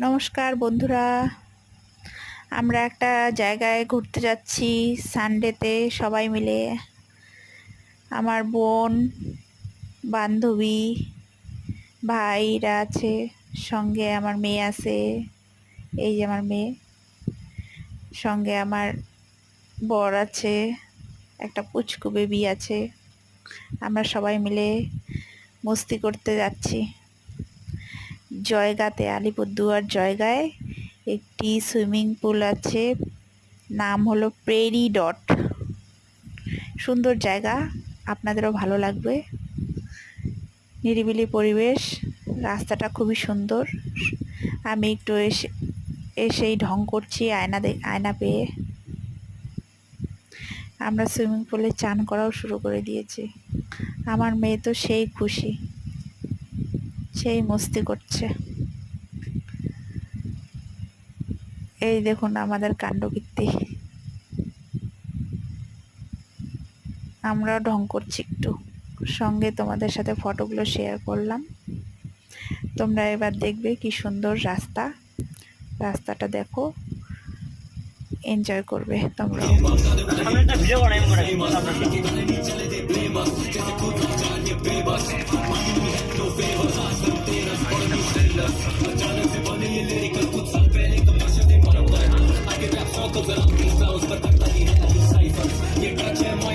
নমস্কার বন্ধুরা। আমরা একটা জায়গায় ঘুরতে যাচ্ছি সানডেতে সবাই মিলে। আমার বোন, বান্ধবী ভাইরা আছে, সঙ্গে আমার মেয়ে আছে, এই যে আমার মেয়ে। সঙ্গে আমার বর আছে, একটা পুচকু বেবি আছে। আমরা সবাই মিলে মস্তি করতে যাচ্ছি। জয়গাতে, আলিপুরদুয়ার জয়গায় একটি সুইমিং পুল আছে। নাম হলো প্রেরি ডট। সুন্দর জায়গা, আপনাদেরও ভালো লাগবে। নিরিবিলি পরিবেশ, রাস্তাটা খুবই সুন্দর। আমি একটু এসে, এসেই ঢং করছি আয়না আয়না পেয়ে। আমরা সুইমিং পুলে চান করাও শুরু করে দিয়েছি। আমার মেয়ে তো সেই খুশি। সেই মস্তি করছে। এই দেখুন আমাদের কাণ্ডকীর্তি। আমরাও ঢং করছি একটু। সঙ্গে তোমাদের সাথে ফটোগুলো শেয়ার করলাম। তোমরা এবার দেখবে কি সুন্দর রাস্তা। রাস্তাটা দেখো। এনজয় করবে to wyrobki są z perspektywy i cyphers Nie gracie moje